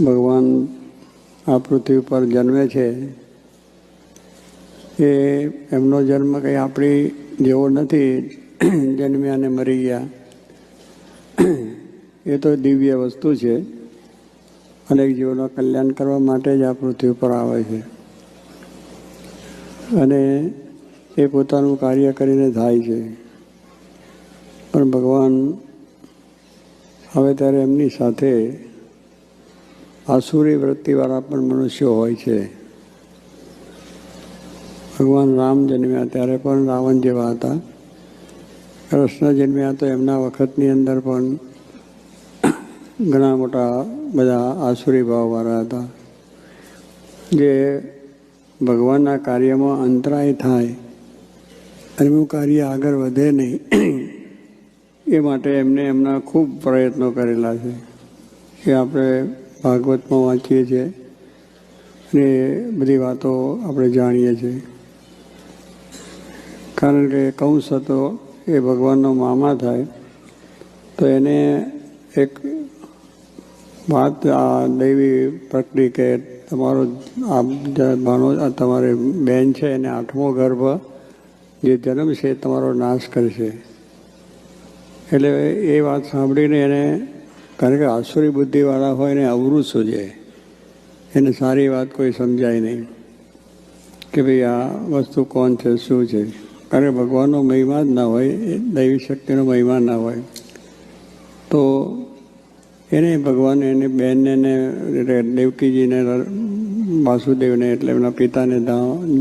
ભગવાન આ પૃથ્વી પર જન્મે છે, એ એમનો જન્મ કંઈ આપણી જેવો નથી જન્મ્યા અને મરી ગયા. એ તો દિવ્ય વસ્તુ છે, અનેક જીવોનું કલ્યાણ કરવા માટે જ આ પૃથ્વી પર આવે છે. અને એ પોતાનું કાર્ય કરીને થાય છે. પણ ભગવાન હવે ત્યારે એમની સાથે આસુરી વૃત્તિવાળા પણ મનુષ્યો હોય છે. ભગવાન રામ જન્મ્યા ત્યારે પણ રાવણ જેવા હતા. કૃષ્ણ જન્મ્યા તો એમના વખતની અંદર પણ ઘણા મોટા બધા આસુરી ભાવવાળા હતા. જે ભગવાનના કાર્યમાં અંતરાય થાય એનું કાર્ય આગળ વધે નહીં, એ માટે એમને એમના ખૂબ પ્રયત્નો કરેલા છે. એ આપણે ભાગવતમાં વાંચીએ છીએ અને બધી વાતો આપણે જાણીએ છીએ. કારણ કે કંસ હતો, એ ભગવાનનો મામા થાય, તો એને એક વાત આ દૈવી પ્રકટી કે તમારો ભાણો તમારે બેન છે એને આઠમો ગર્ભ, જે જન્મ છે તમારો નાશ કરશે. એટલે એ વાત સાંભળીને એને કારણ કે આસુરી બુદ્ધિવાળા હોય ને અવરું સૂજે એને સારી વાત કોઈ સમજાય નહીં કે ભાઈ આ વસ્તુ કોણ છે, શું છે? કારણ કે ભગવાનનો મહિમા જ ના હોય, એ દૈવી શક્તિનો મહિમા ના હોય. તો એને ભગવાન, એને બેનને ને દેવકીજીને, વાસુદેવને એટલે એમના પિતાને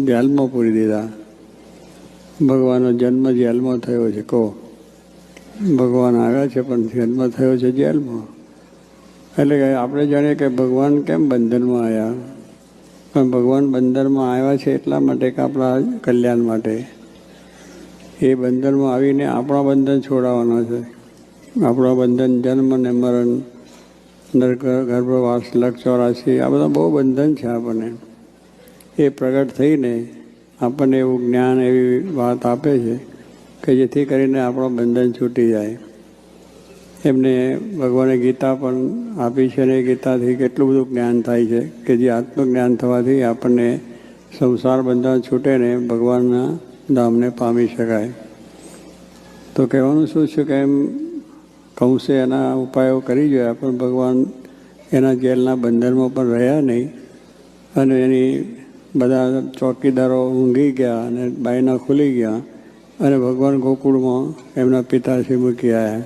જેલમાં પૂરી દીધા. ભગવાનનો જન્મ જેલમાં થયો છે, કહો. ભગવાન આવ્યા છે, પણ જન્મ થયો છે જેલમાં. એટલે આપણે જાણીએ કે ભગવાન કેમ બંધનમાં આવ્યા પણ ભગવાન બંધનમાં આવ્યા છે એટલા માટે કે આપણા કલ્યાણ માટે. એ બંધનમાં આવીને આપણા બંધન છોડાવવાના છે. આપણા બંધન જન્મ ને મરણ, નરક, ગર્ભવાસ લક્ષ ચોરાશી આ બધા બહુ બંધન છે આપણને. એ પ્રગટ થઈને આપણને એવું જ્ઞાન એવી વાત આપે છે. કે જેથી કરીને આપણો બંધન છૂટી જાય. એમને ભગવાને ગીતા પણ આપી છે ને ગીતાથી કેટલું બધું જ્ઞાન થાય છે કે જે આત્મજ્ઞાન થવાથી આપણને સંસાર બંધન છૂટે ને ભગવાનના ધામને પામી શકાય. તો કહેવાનું શું છે કે એમ કૌશે એના ઉપાયો કરી જોયા, પણ ભગવાન એના જેલના બંધનમાં પણ રહ્યા નહીં. અને એની બધા ચોકીદારો ઊંઘી ગયા અને બાયના ખુલી ગયા. અને ભગવાન ગોકુળમાં એમના પિતાશ્રી મૂકી આવ્યા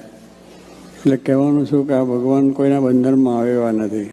એટલે કહેવાનું શું કે આ ભગવાન કોઈના બંધનમાં આવેવા નથી.